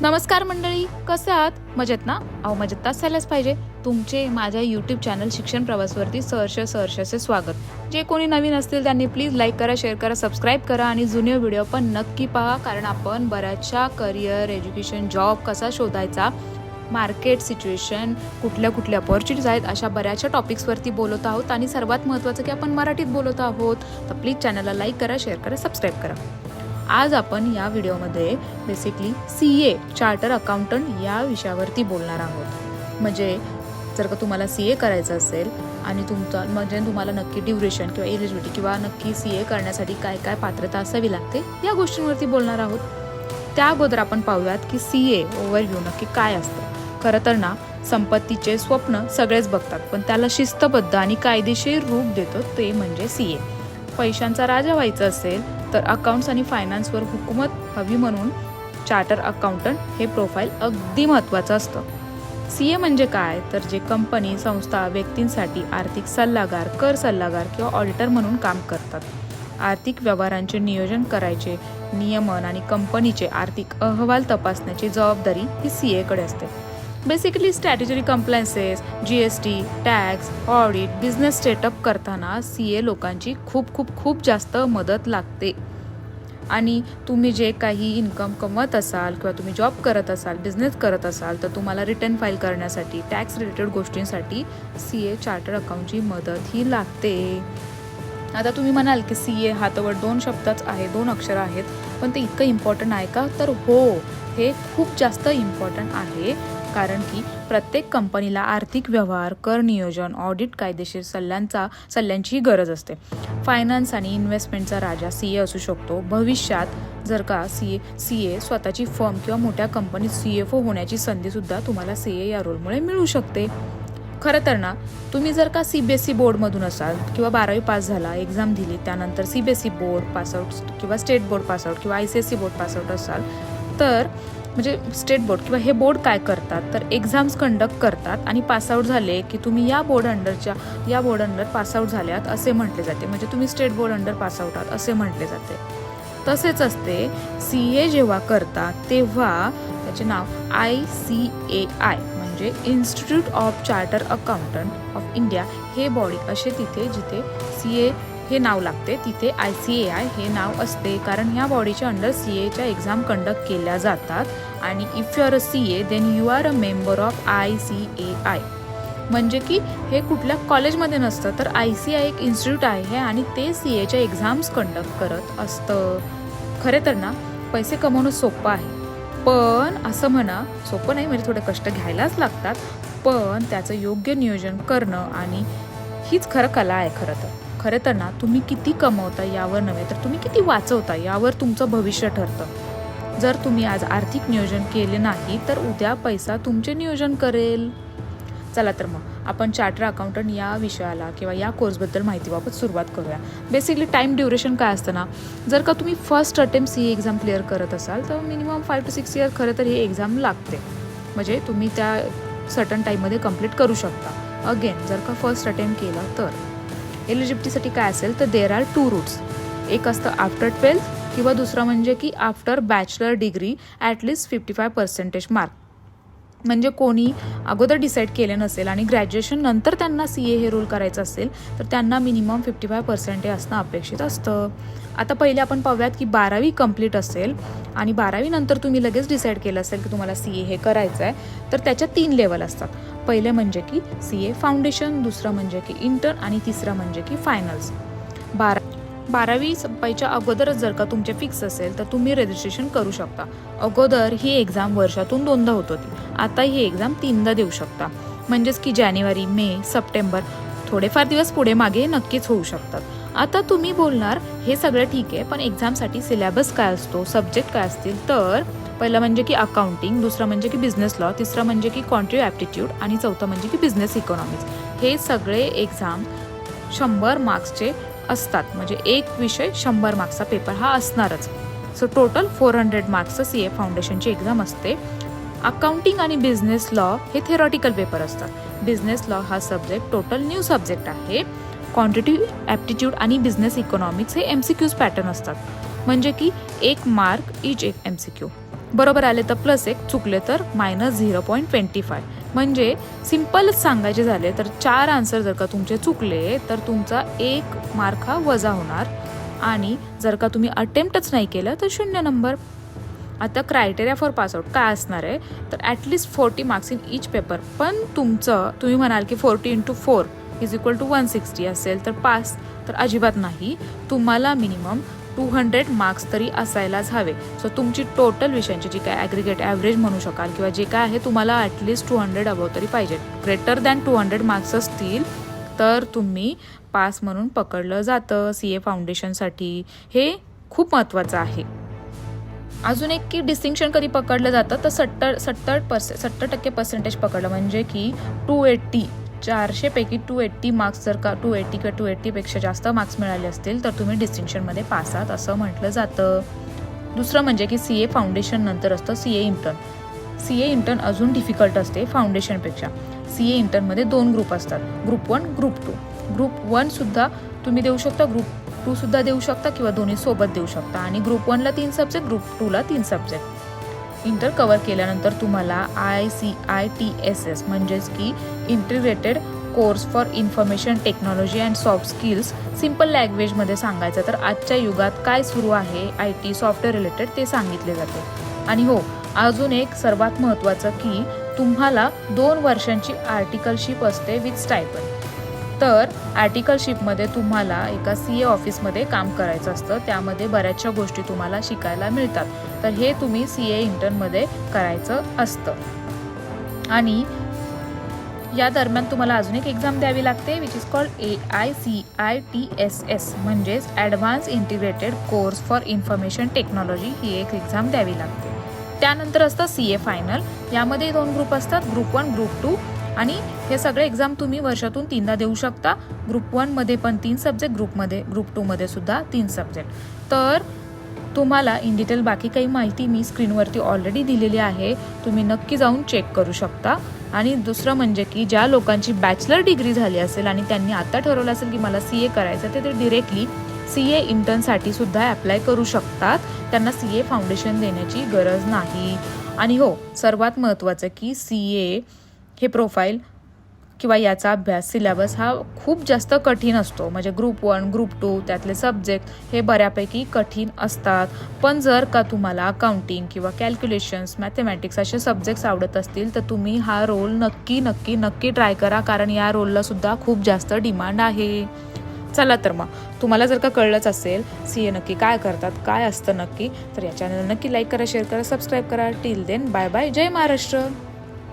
नमस्कार मंडळी कसं आहात? मजेत ना? अहो मजेत तर असायलाच पाहिजे. तुमचे माझ्या यूट्यूब चॅनल शिक्षण प्रवासवरती सहर्ष सहर्षाचे स्वागत. जे कोणी नवीन असतील त्यांनी प्लीज लाईक करा शेअर करा सबस्क्राईब करा आणि जुने व्हिडिओ पण नक्की पहा कारण आपण बऱ्याचशा करिअर एज्युकेशन जॉब कसा शोधायचा मार्केट सिच्युएशन कुठल्या कुठल्या अपॉर्च्युनिटीज आहेत अशा बऱ्याचशा टॉपिक्सवरती बोलत आहोत. आणि सर्वात महत्त्वाचं की आपण मराठीत बोलत आहोत तर प्लीज चॅनलला लाईक करा शेअर करा सबस्क्राईब करा. आज आपण या व्हिडिओमध्ये basically C A charter accountant या विषयावरती बोलणार आहोत. म्हणजे जर का तुम्हाला सी ए करायचं असेल आणि तुमचा म्हणजे तुम्हाला नक्की ड्युरेशन किंवा एलिजिबिलिटी किंवा नक्की सी ए करण्यासाठी काय काय पात्रता असावी लागते या गोष्टींवरती बोलणार आहोत. त्या अगोदर आपण पाहूयात की सी ए ओव्हरव्ह्यू नक्की काय असतं. खरं तर ना संपत्तीचे स्वप्न सगळेच बघतात पण त्याला शिस्तबद्ध आणि कायदेशीर रूप देतो ते म्हणजे सी ए पैशांचा राजा व्हायचं असेल तर अकाउंट्स आणि फायनान्सवर हुकूमत हवी म्हणून चार्टर अकाउंटंट हे प्रोफाईल अगदी महत्त्वाचं असतं. सी ए म्हणजे काय? तर जे कंपनी संस्था व्यक्तींसाठी आर्थिक सल्लागार कर सल्लागार किंवा ऑडिटर म्हणून काम करतात. आर्थिक व्यवहारांचे नियोजन करायचे नियमन आणि कंपनीचे आर्थिक अहवाल तपासण्याची जबाबदारी ही सी एकडे असते. Basically statutory compliances G S T tax audit business setup करताना सी ए लोकांची खूप खूप खूप जास्त मदत लागते. आणि तुम्ही जे काही इन्कम कमवत असाल किंवा तुम्ही जॉब करत असाल बिझनेस करत असाल तर तुम्हाला रिटर्न फाईल करण्यासाठी टॅक्स रिलेटेड गोष्टींसाठी सी ए चार्टर्ड अकाउंटची मदत ही लागते. आता तुम्ही म्हणाल की सी ए हातावर दोन शब्दच आहे दोन अक्षर आहेत पण ते इतकं इम्पॉर्टंट आहे का? तर हो हे खूप जास्त इम्पॉर्टंट आहे. कारण की प्रत्येक कंपनीला आर्थिक व्यवहार कर नियोजन ऑडिट कायदेशीर सल्ल्यांचा सल्ल्यांचीही गरज असते. फायनान्स आणि इन्व्हेस्टमेंटचा राजा सी ए असू शकतो. भविष्यात जर का सी ए सी ए स्वतःची फर्म किंवा मोठ्या कंपनीत सी एफ ओ होण्याची संधीसुद्धा तुम्हाला सी ए या रोलमुळे मिळू शकते. खरं तर ना तुम्ही जर का सी बी एस ई बोर्डमधून असाल किंवा बारावी पास झाला एक्झाम दिली त्यानंतर C B S E board pass out किंवा स्टेट बोर्ड पासआउट किंवा I C S C board pass out असाल तर म्हणजे स्टेट बोर्ड किंवा हे बोर्ड काय करतात? तर एक्झाम्स कंडक्ट करतात आणि पासआउट झाले की तुम्ही या बोर्ड अंडरच्या या बोर्ड अंडर पासआउट झाल्यात असे म्हटले जाते. म्हणजे तुम्ही स्टेट बोर्ड अंडर पासआउट आहात असे म्हटले जाते. तसेच असते सी ए जेव्हा करतात तेव्हा त्याचे नाव आय सी ए आय म्हणजे institute of charter accountant of India हे बॉडी असे तिथे जिथे सी ए हे नाव लागते. तिथे आय सी ए आय हे नाव असते. कारण ह्या बॉडीच्या अंडर सी एच्या एक्झाम कंडक्ट केल्या जातात. आणि if you are a C A then you are a member of I C A I म्हणजे की हे कुठल्या कॉलेजमध्ये नसतं तर आय सी आय एक इन्स्टिट्यूट आहे आणि ते सी एच्या एक्झाम्स कंडक्ट करत असतं. खरे तर ना पैसे कमवणं सोपं आहे. पण असं म्हणा सोपं नाही म्हणजे थोडे कष्ट घ्यायलाच लागतात. पण त्याचं योग्य नियोजन करणं आणि हीच खरं कला आहे खरं तर. खरं तर ना तुम्ही किती कमवता यावर नव्हे तर तुम्ही किती वाचवता यावर तुमचं भविष्य ठरतं. जर तुम्ही आज आर्थिक नियोजन केले नाही तर उद्या पैसा तुमचे नियोजन करेल. चला तर मग आपण चार्टर अकाउंटंट या विषयाला किंवा या कोर्सबद्दल माहितीबाबत सुरुवात करूया. बेसिकली टाईम ड्युरेशन काय असतं ना जर का तुम्ही फर्स्ट अटेम्प्ट ही एक्झाम क्लिअर करत असाल तर minimum five to six year खरं तर ही एक्झाम लागते. म्हणजे तुम्ही त्या सर्टन टाईममध्ये कंप्लीट करू शकता. अगेन जर का फर्स्ट अटेम्प्ट केला तर. एलिजिबिलिटीसाठी काय असेल तर देर आर टू रूट्स एक असतं आफ्टर ट्वेल्थ किंवा दुसरं म्हणजे की after bachelor degree at least fifty five percentage mark म्हणजे कोणी अगोदर डिसाईड केले नसेल आणि ग्रॅज्युएशन नंतर त्यांना सी ए हे रोल करायचं असेल तर त्यांना मिनिमम फिफ्टी फाय पर्सेंटेज असणं अपेक्षित असतं. आता पहिले आपण पाहूयात की बारावी कंप्लीट असेल आणि बारावीनंतर तुम्ही लगेच डिसाईड केलं असेल की तुम्हाला सी ए हे करायचं आहे तर त्याच्या तीन लेवल असतात. पहिले म्हणजे की सी ए फाउंडेशन दुसरं म्हणजे की इंटर्न आणि तिसरं म्हणजे की फायनल्स बारा बारावी संपायच्या अगोदरच जर का तुमचे फिक्स असेल तर तुम्ही रजिस्ट्रेशन करू शकता. अगोदर ही एक्झाम वर्षातून दोनदा होत होती. आता ही एक्झाम तीनदा देऊ शकता. म्हणजेच की जानेवारी मे सप्टेंबर थोडेफार दिवस पुढे मागे नक्कीच होऊ शकतात. आता तुम्ही बोलणार हे सगळं ठीक आहे पण एक्झामसाठी सिलेबस काय असतो? सब्जेक्ट काय असतील? तर पहिलं म्हणजे की अकाउंटिंग दुसरं म्हणजे की बिझनेस लॉ तिसरं म्हणजे की क्वांटिटी ॲप्टिट्यूड आणि चौथं म्हणजे की बिझनेस इकॉनॉमिक्स हे सगळे एक्झाम शंभर मार्क्सचे असतात. म्हणजे एक विषय शंभर मार्क्सचा पेपर हा असणारच. सो टोटल फोर हंड्रेड मार्क्सचं सी ए फाउंडेशनची एक्झाम असते. अकाउंटिंग आणि बिझनेस लॉ हे थेरॉटिकल पेपर असतात. बिझनेस लॉ हा सब्जेक्ट टोटल न्यू सब्जेक्ट आहे. क्वांटिटिव्ह ॲप्टिट्यूड आणि बिझनेस इकॉनॉमिक्स हे एम सी क्यूज पॅटर्न असतात. म्हणजे की एक मार्क इच एक एम सी क्यू बरोबर आले तर प्लस एक चुकले तर minus zero point twenty five म्हणजे सिम्पलच सांगायचे झाले तर चार आन्सर जर का तुमचे चुकले तर तुमचा एक मार्क हा वजा होणार. आणि जर का तुम्ही अटेम्प्टच नाही केलं तर शून्य नंबर आता क्रायटेरिया फॉर पासआउट काय असणार आहे? तर at least forty marks in each paper पण तुमचं तुम्ही म्हणाल की forty into four is equal to one sixty असेल तर पास तर अजिबात नाही. तुम्हाला मिनिमम टू हंड्रेड मार्क्स तरी असायलाच हवे. सो तुमची टोटल विषयांची जी काय ॲग्रिगेट ॲव्हरेज म्हणू शकाल किंवा जे काय आहे तुम्हाला ॲटलिस्ट टू हंड्रेड अबव तरी पाहिजे. Greater than two hundred marks असतील तर तुम्ही पास म्हणून पकडलं जातं. सी ए फाउंडेशनसाठी हे खूप महत्त्वाचं आहे. अजून एक की डिस्टिंक्शन कधी पकडलं जातं तर सत्तर सत्तर पर्से सत्तर टक्के पर्सेंटेज पकडलं. म्हणजे की टू एट्टी चारशेपैकी टू एट्टी मार्क्स जर का टू एट्टी किंवा टू एट्टीपेक्षा जास्त मार्क्स मिळाले असतील तर तुम्ही डिस्टिंक्शनमध्ये पास आहात असं म्हटलं जातं. दुसरं म्हणजे की सी ए फाउंडेशन नंतर असतं C A intern C A intern अजून डिफिकल्ट असते फाउंडेशनपेक्षा सी ए इंटर्नमध्ये दोन ग्रुप असतात group one group two group वनसुद्धा तुम्ही देऊ शकता ग्रुप टूसुद्धा देऊ शकता किंवा दोन्ही सोबत देऊ शकता. आणि ग्रुप वनला तीन सब्जेक्ट ग्रुप टूला तीन सब्जेक्ट इंटर कवर केल्यानंतर तुम्हाला I C I T S S म्हणजेच की integrated course for information technology and soft skills simple लँग्वेजमध्ये सांगायचं. तर आजच्या युगात काय सुरू आहे? आय टी सॉफ्टवेअर रिलेटेड ते सांगितले जाते. आणि हो अजून एक सर्वात महत्त्वाचं की तुम्हाला दोन वर्षांची आर्टिकलशिप असते विथ स्टायपन तर आर्टिकलशिपमध्ये तुम्हाला एका सी ए ऑफिसमध्ये काम करायचं असतं. त्यामध्ये बऱ्याचशा गोष्टी तुम्हाला शिकायला मिळतात. तर हे तुम्ही सी ए इंटर्नमध्ये करायचं असतं. आणि या दरम्यान तुम्हाला अजून एक एक्झाम द्यावी लागते which is called A I C I T S S म्हणजेच advance integrated course for information technology ही एक एक्झाम द्यावी लागते. त्यानंतर असतं सी ए फायनल यामध्ये दोन ग्रुप असतात ग्रुप वन ग्रुप टू आणि हे सगळे एक्झाम तुम्ही वर्षातून तीनदा देऊ शकता. ग्रुप वनमध्ये पण तीन सब्जेक्ट ग्रुपमध्ये ग्रुप टूमध्ये सुद्धा तीन सब्जेक्ट तर तुम्हाला इन डिटेल बाकी काही माहिती मी स्क्रीनवरती ऑलरेडी दिलेली आहे. तुम्ही नक्की जाऊन चेक करू शकता. आणि दुसरं म्हणजे की ज्या लोकांची बॅचलर डिग्री झाली असेल आणि त्यांनी आता ठरवलं असेल की मला सी ए करायचं ते ते डिरेक्टली सी ए इंटर्नसाठी सुद्धा ॲप्लाय करू शकतात. त्यांना सी ए फाउंडेशन देण्याची गरज नाही. आणि हो सर्वात महत्त्वाचं की सी ए हे प्रोफाईल किंवा याचा अभ्यास सिलेबस हा खूप जास्त कठीण असतो. म्हणजे ग्रुप वन ग्रुप टू त्यातले सब्जेक्ट हे बऱ्यापैकी कठीण असतात. पण जर का तुम्हाला अकाउंटिंग किंवा कॅल्क्युलेशन्स मॅथमॅटिक्स असे सब्जेक्ट्स आवडत असतील तर तुम्ही हा रोल नक्की नक्की नक्की ट्राय करा. कारण या रोलला सुद्धा खूप जास्त डिमांड आहे. चला तर मग तुम्हाला जर का कळलंच असेल सी ए नक्की काय करतात काय असतं नक्की तर या चॅनल नक्की लाईक करा शेअर करा सबस्क्राईब करा. टिल देन बाय बाय जय महाराष्ट्र.